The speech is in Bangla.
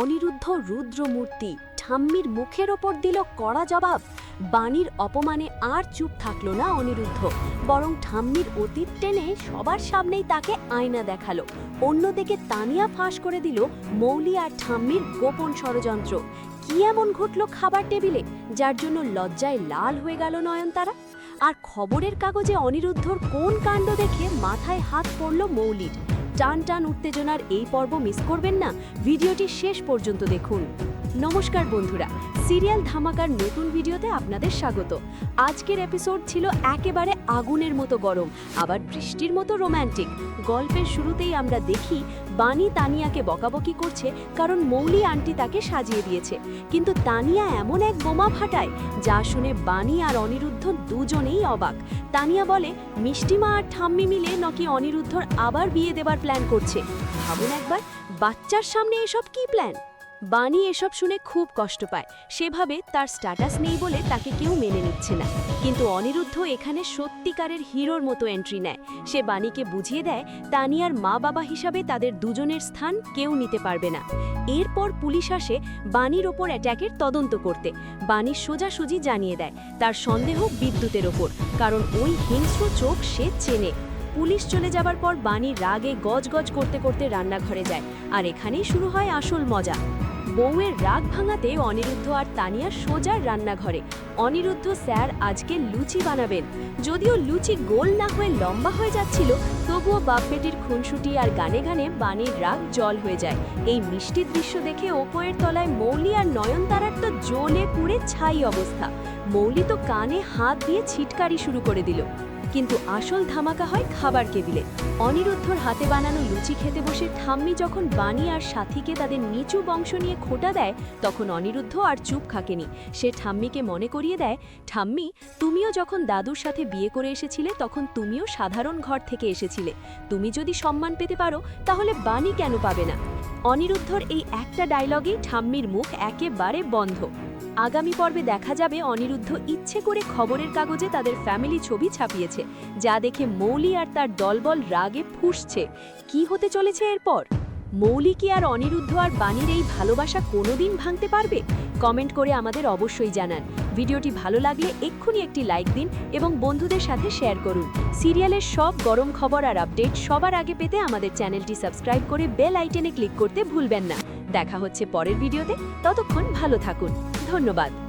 অনিরুদ্ধ রুদ্রমূর্তি ঠাম্মির মুখের ওপর দিল কড়া জবাব। বাণীর অপমানে আর চুপ থাকল না অনিরুদ্ধ। বরং ঠাম্মির অতীত টেনে সবার সামনেই তাকে আয়না দেখাল। অন্যদিকে তানিয়া ফাঁস করে দিল মৌলি আর ঠাম্মির গোপন ষড়যন্ত্র। কি এমন ঘটল খাবার টেবিলে, যার জন্য লজ্জায় লাল হয়ে গেল নয়নতারা? আর খবরের কাগজে অনিরুদ্ধর কোন কাণ্ড দেখে মাথায় হাত পড়ল মৌলির। টান টান উত্তেজনার এই পর্ব মিস করবেন না। ভিডিওটি শেষ পর্যন্ত দেখুন। নমস্কার বন্ধুরা, সিরিয়াল ধামাকার নতুন ভিডিওতে আপনাদের স্বাগত। আজকের এপিসোড ছিল একেবারে আগুনের মতো গরম, আবার বৃষ্টির মতো রোম্যান্টিক গল্পের শুরুতেই আমরা দেখি, বানি তানিয়াকে বকাবকি করছে কারণ মৌলি আন্টি তাকে সাজিয়ে দিয়েছে। কিন্তু তানিয়া এমন এক বোমা ফাটায়, যা শুনে বানি আর অনিরুদ্ধ দুজনেই অবাক। তানিয়া বলে মিষ্টিমা আর ঠাম্মি মিলে নাকি অনিরুদ্ধর আবার বিয়ে দেবার প্ল্যান করছে? ভাবুন একবার, বাচ্চার সামনে এসব কি প্ল্যান বানি এসব শুনে খুব কষ্ট পায়। সেভাবে তার স্ট্যাটাস নেই বলে তাকে কেউ মেনে নিচ্ছে না। কিন্তু অনিরুদ্ধ এখানে সত্যিকারের হিরোর মতো এন্ট্রি নেয়। সে বাণীকে বুঝিয়ে দেয়, তানিয়ার মা বাবা হিসাবে তাদের দুজনের স্থান কেউ নিতে পারবে না। এরপর পুলিশ আসে বাণীর ওপর অ্যাট্যাকের তদন্ত করতে। বাণী সোজাসুজি জানিয়ে দেয়, তার সন্দেহ বিদ্যুতের ওপর, কারণ ওই হিংস্র চোখ সে চেনে। পুলিশ চলে যাবার পর বাণী রাগে গজগজ করতে করতে রান্নাঘরে যায়। আর এখানেই শুরু হয় আসল মজা। বউয়ের রাগ ভাঙাতে অনিরুদ্ধ আর তানিয়া সোজার রান্নাঘরে। অনিরুদ্ধ স্যার আজকে লুচি বানাবেন। যদিও লুচি গোল না হয়ে লম্বা হয়ে যাচ্ছিল, তবুও বাপবেটির খুনসুটি আর গানে গানে বাণীর রাগ জল হয়ে যায়। এই মিষ্টি দৃশ্য দেখে ওপরের তলায় মৌলি আর নয়নতারার তো জ্বলে পুড়ে ছাই অবস্থা। মৌলি তো কানে হাত দিয়ে ছিটকারি শুরু করে দিল। কিন্তু আসল ধামাকা হয় খাবার কেবিলে। অনিরুদ্ধর হাতে বানানো লুচি খেতে বসে ঠাম্মি যখন বাণী আর সাথীকে তাদের নিচু বংশ নিয়ে খোটা দেয়, তখন অনিরুদ্ধ আর চুপ খাকেনি সে ঠাম্মিকে মনে করিয়ে দেয়, ঠাম্মি, তুমিও যখন দাদুর সাথে বিয়ে করে এসেছিলে, তখন তুমিও সাধারণ ঘর থেকে এসেছিলে। তুমি যদি সম্মান পেতে পারো, তাহলে বাণী কেন পাবে না? অনিরুদ্ধর এই একটা ডায়লগেই ঠাম্মির মুখ একেবারে বন্ধ। আগামী পর্বে দেখা যাবে অনিরুদ্ধ ইচ্ছে করে খবরের কাগজে তাদের ফ্যামিলি ছবি ছাপিয়েছে, যা দেখে মৌলি আর তার দলবল রাগে ফুঁসছে। কি হতে চলেছে এরপর? মৌলি কি আর অনিরুদ্ধ আর বাণীর এই ভালোবাসা কোনোদিন ভাঙতে পারবে? কমেন্ট করে আমাদের অবশ্যই জানান। ভিডিওটি ভালো লাগলে এক্ষুনি একটি লাইক দিন এবং বন্ধুদের সাথে শেয়ার করুন। সিরিয়ালের সব গরম খবর আর আপডেট সবার আগে পেতে আমাদের চ্যানেলটি সাবস্ক্রাইব করে বেল আইটেনে ক্লিক করতে ভুলবেন না। দেখা হচ্ছে পরের ভিডিওতে, ততক্ষণ ভালো থাকুন। ধন্যবাদ।